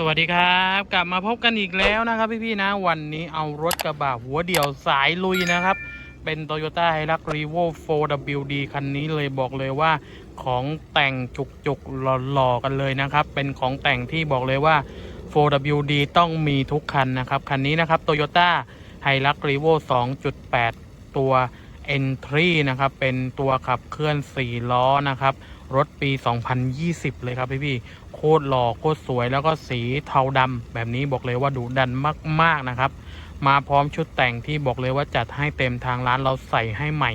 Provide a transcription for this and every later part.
สวัสดีครับ กลับมาพบกันอีกแล้วนะครับพี่ๆนะวันนี้เอารถกระบะหัวเดี่ยวสายลุยนะครับ เป็น Toyota h i l u x r e v o 4WD คันนี้เลยบอกเลยว่าของแต่งจุกๆหล่อๆกันเลยนะครับ เป็นของแต่งที่บอกเลยว่า 4WD ต้องมีทุกคันนะครับ คันนี้นะครับ Toyota h i l u x r e v o 2.8 ตัว Entry นะครับ เป็นตัวขับเคลื่อน 4 ล้อนะครับรถปี 2020 เลยครับพี่ๆ โคตรหล่อโคตรสวยแล้วก็สีเทาดำแบบนี้บอกเลยว่าดุดันมากๆนะครับ มาพร้อมชุดแต่งที่บอกเลยว่าจัดให้เต็มทางร้านเราใส่ให้ใหม่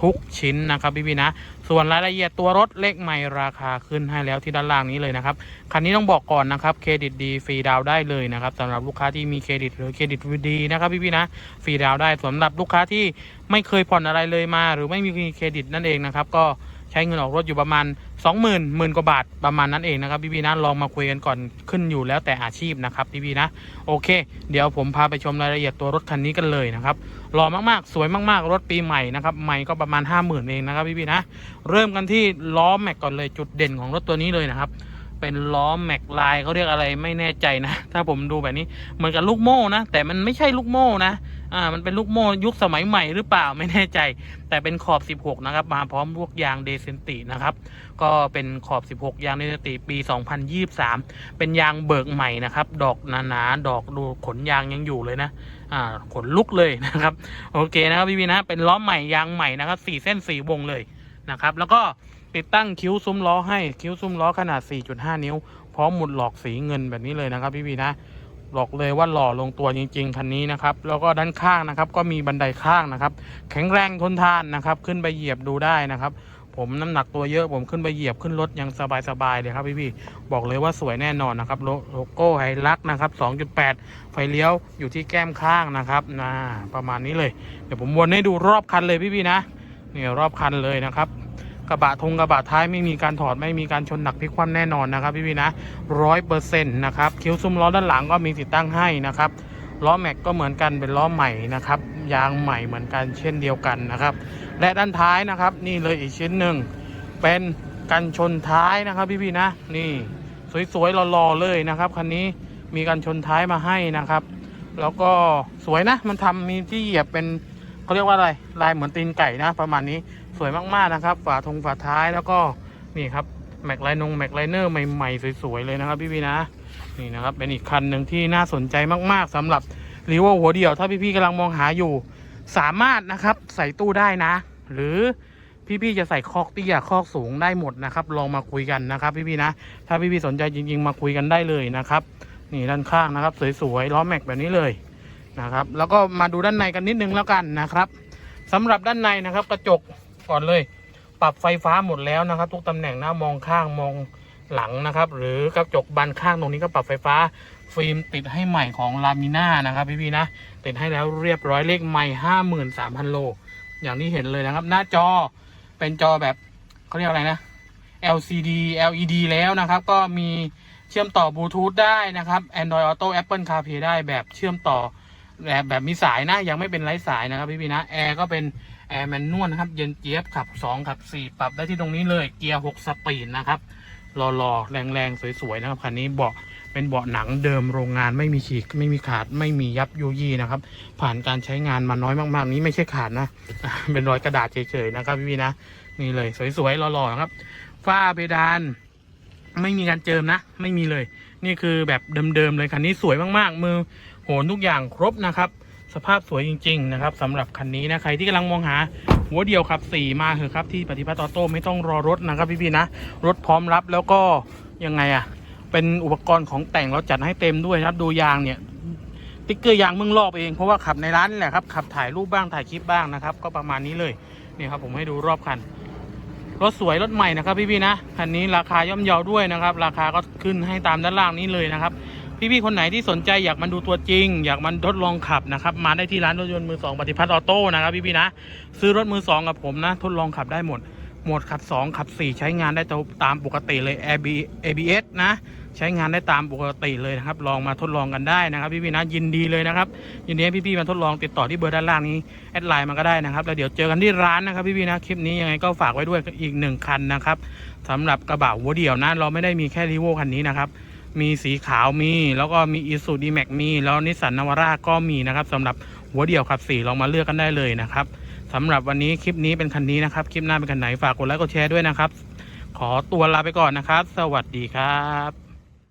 ทุกชิ้นนะครับพี่ๆนะ ส่วนรายละเอียดตัวรถเลขใหม่ราคาขึ้นให้แล้วที่ด้านล่างนี้เลยนะครับ คันนี้ต้องบอกก่อนนะครับเครดิตดีฟรีดาวได้เลยนะครับสำหรับลูกค้าที่มีเครดิตหรือเครดิตดีนะครับพี่ๆนะฟรีดาวได้สำหรับลูกค้าที่ไม่เคยผ่อนอะไรเลยมา หรือไม่มีเครดิตนั่นเองนะครับก็ ใช้เงินออกรถอยู่ประมาณ 20,000หมื่นกว่าบาทประมาณนั้นเองนะครับพี่พี่ๆนะลองมาคุยกันก่อนขึ้นอยู่แล้วแต่อาชีพนะครับพี่พี่ๆนะโอเค เดี๋ยวผมพาไปชมรายละเอียดตัวรถคันนี้กันเลยนะครับหล่อมากๆ สวยมากๆ รถปีใหม่นะครับใหม่ก็ประมาณ 50,000เองนะครับพี่พี่ๆนะเริ่มกันที่ล้อแม็กก่อนเลยจุดเด่นของรถตัวนี้เลยนะครับเป็นล้อแม็กลายเขาเรียกอะไรไม่แน่ใจนะ ถ้าผมดูแบบนี้เหมือนกับลูกโม่นะ แต่มันไม่ใช่ลูกโม่นะ อ่ามันเป็นลูกโม่ยุคสมัยใหม่หรือเปล่าไม่แน่ใจ แต่เป็นขอบ 16 นะครับ มาพร้อมพวกยางเดเซนตินะครับ ก็เป็นขอบ 16 ยางเดเซนติปี 2023 เป็นยางเบิกใหม่นะครับ ดอกหนาๆดอกดูขนยางยังอยู่เลยนะอ่าขนลุกเลยนะครับ โอเคนะครับพี่พีนะเป็นล้อใหม่ยางใหม่นะครับสี่เส้นสี่วงเลยนะครับ แล้วก็ติดตั้งคิ้วซุ้มล้อให้คิ้วซุ้มล้อขนาด 4.5 นิ้ว พร้อมหมุดหลอกสีเงินแบบนี้เลยนะครับพี่พีนะ บอกเลยว่าหล่อลงตัวจริง ๆ คันนี้นะครับ แล้วก็ด้านข้างนะครับ ก็มีบันไดข้างนะครับ แข็งแรงทนทานนะครับ ขึ้นไปเหยียบดูได้นะครับ ผมน้ำหนักตัวเยอะ ผมขึ้นไปเหยียบขึ้นรถยังสบายๆเลยครับพี่ๆบอกเลยว่าสวยแน่นอนนะครับโลโลโก้ไฮลักนะครับ 2.8 ไฟเลี้ยวอยู่ที่แก้มข้างนะครับนะประมาณนี้เลย เดี๋ยวผมวนให้ดูรอบคันเลยพี่ๆนะนี่รอบคันเลยนะครับ กระบะทงกระบะท้ายไม่มีการถอดไม่มีการชนหนักพลิกคว่ำแน่นอนนะครับพี่ๆนะร้อยเปอร์เซ็นต์นะครับคิ้วซุ้มล้อด้านหลังก็มีติดตั้งให้นะครับล้อแม็กก็เหมือนกันเป็นล้อใหม่นะครับยางใหม่เหมือนกันเช่นเดียวกันนะครับ และด้านท้ายนะครับนี่เลยอีกชิ้นหนึ่งเป็นกันชนท้ายนะครับพี่ๆนะนี่สวยๆหล่อๆเลยนะครับคันนี้มีกันชนท้ายมาให้นะครับ แล้วก็สวยนะมันทำมีที่เหยียบเป็น เขาเรียกว่าอะไรลายเหมือนตีนไก่นะประมาณนี้สวยมากๆนะครับ ฝาทงฝาท้ายแล้วก็นี่ครับแม็กไลนงแม็กไลเนอร์ใหม่ๆสวยๆเลยนะครับพี่ๆนะนี่นะครับเป็นอีกคันหนึ่งที่น่าสนใจมากๆสำหรับรีโวหัวเดี่ยว ถ้าพี่ๆกำลังมองหาอยู่ สามารถนะครับใส่ตู้ได้นะ หรือพี่ๆจะใส่คอกเตี้ยคอกสูงได้หมดนะครับ ลองมาคุยกันนะครับพี่ๆนะ ถ้าพี่ๆสนใจจริงๆ มาคุยกันได้เลยนะครับ นี่ด้านข้างนะครับ สวยๆล้อแม็กแบบนี้เลย นะครับ แล้วก็มาดูด้านในกันนิดนึงแล้วกันนะครับสำหรับด้านในนะครับ กระจกก่อนเลย ปรับไฟฟ้าหมดแล้วนะครับ ทุกตำแหน่งหน้ามองข้างมองหลังนะครับ หรือกระจกบานข้างตรงนี้ก็ปรับไฟฟ้า ฟิล์มติดให้ใหม่ของลามิน่านะครับพี่ๆนะติดให้แล้วเรียบร้อยเลขไม่ห้าหมื่นสามพันโล อย่างที่เห็นเลยนะครับ หน้าจอเป็นจอแบบเขาเรียกอะไรนะ LCD LED แล้วนะครับ ก็มีเชื่อมต่อบลูทูธได้นะครับ Android Auto Apple CarPlay ได้แบบเชื่อมต่อ แบบแบบมีสายนะ ยังไม่เป็นไร้สายนะครับพี่ๆนะแอร์ก็เป็นแอร์แมนนวลนะครับ เย็นเจี๊ยบขับ 2 ขับ 4 ปรับได้ที่ตรงนี้เลยเกียร์ 6 สปีดนะครับหล่อๆ แรงๆ สวยๆ นะครับ คันนี้เบาะเป็นเบาะหนังเดิมโรงงานไม่มีฉีก ไม่มีขาดไม่มียับยุยี่นะครับ ผ่านการใช้งานมาน้อยมากๆ นี้ไม่ใช่ขาดนะ เป็นรอยกระดาษเฉยๆ นะครับพี่ๆนะ นี่เลยสวยๆหล่อๆ นะครับ ฝ้าเพดาน ไม่มีการเจิมนะ ไม่มีเลย นี่คือแบบเดิมๆเลยคันนี้สวยมากๆ มือโหนทุกอย่างครบนะครับ สภาพสวยจริง ๆ นะครับสำหรับคันนี้นะใครที่กำลังมองหาหัวเดียวขับสี่มาเถอะครับที่ปฏิพัฒน์ออโต้ไม่ต้องรอรถนะครับพี่ๆนะ รถพร้อมรับแล้วก็ยังไงอะเป็นอุปกรณ์ของแต่งเราจัดให้เต็มด้วยครับดูยางเนี่ยติ๊กเกอร์ยางมึงลอกเองเพราะว่าขับในร้านแหละครับขับถ่ายรูปบ้างถ่ายคลิปบ้างนะครับ ก็ประมาณนี้เลยนี่ครับผมให้ดูรอบคัน รถสวยรถใหม่นะครับพี่ๆนะคันนี้ราคาย่อมเยาด้วยนะครับ ราคาก็ขึ้นให้ตามด้านล่างนี้เลยนะครับ พี่ๆคนไหนที่สนใจอยากมาดูตัวจริง อยากมาทดลองขับนะครับ มาได้ที่ร้านรถยนต์มือสองปฏิพัฒน์ออโต้นะครับพี่ๆนะ ซื้อรถมือสองกับผมนะ ทดลองขับได้หมดโหมดขับ 2 ขับ 4 ใช้งานได้ตามปกติเลย ABS นะ ใช้งานได้ตามปกติเลยนะครับ ลองมาทดลองกันได้นะครับ พี่ๆนะยินดีเลยนะครับ ยินดีให้พี่ๆมาทดลองติดต่อที่เบอร์ด้านล่างนี้แอดไลน์มาก็ได้นะครับแล้วเดี๋ยวเจอกันที่ร้านนะครับพี่ๆนะคลิปนี้ยังไงก็ฝากไว้ด้วยอีกหนึ่งคันนะครับสำหรับกระบะหัวเดี่ยวนะเราไม่ได้มีแค่รีโวคันนี้นะครับมีสีขาวมี แล้วก็มีอีซูดีแม็กมี แล้วนิสสันนาวาร่าก็มีนะครับสำหรับหัวเดี่ยวขับสี่ลองมาเลือกกันได้เลยนะครับสำหรับวันนี้คลิปนี้เป็นคันนี้นะครับ คลิปหน้าเป็นคันไหนฝากกดไลค์กดแชร์ด้วยนะครับ ขอตัวลาไปก่อนนะครับ สวัสดีครับ